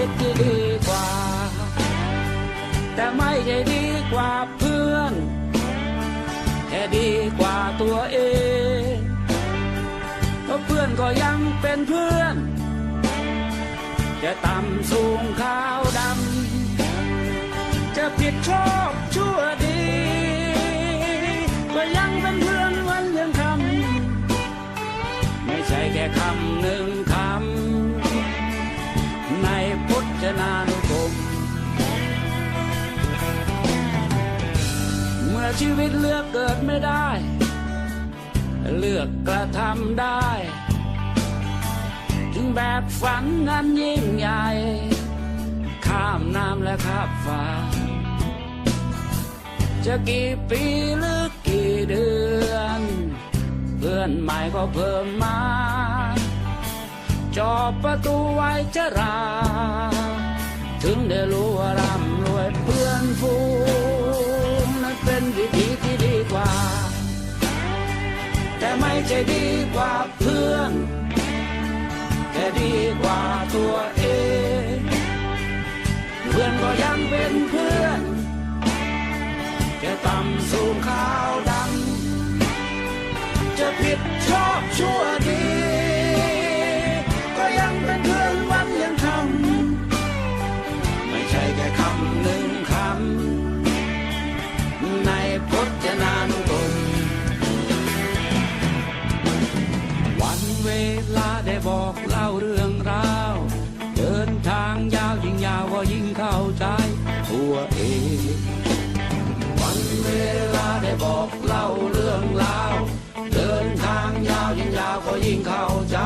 วิตที่ดีกว่า แต่ไม่ใช่ดีกว่าเพื่อนแค่ดีกว่าตัวเองเพราะเพื่อนก็ยังเป็นเพื่อน จะต่ำสูงขาวดำ จะผิดชอบชั่วดี ก็ยังเป็นเพื่อนวันยังคำไม่ใช่แค่คำหนึ่ง ชีวิตเลือกเกิดไม่ได้ เลือกกระทำได้ ถึงแบบฝันนั้นยิ่งใหญ่ ข้ามน้ำและข้ามฟ้า จะกี่ปีหรือกี่เดือน เพื่อนใหม่ก็เพิ่มมาจอบประตูไว้จะรา ถึงได้รู้ว่าร่ำรวยเพื่อนฟู จะดีกว่าเพื่อนแค่ดีกว่าตัวเอง เพื่อนก็ยังเป็นเพื่อน จะต่ำสูงขาวดำจะผิดชอบชั่ว ลาได้บอกเล่าเรื่องราว เดินทางยาวยิ่งยาวก็ยิ่งเข้าใจตัวเอง วันเวลาได้บอกเล่าเรื่องราว เดินทางยาวยิ่งยาวก็ยิ่งเข้าใจ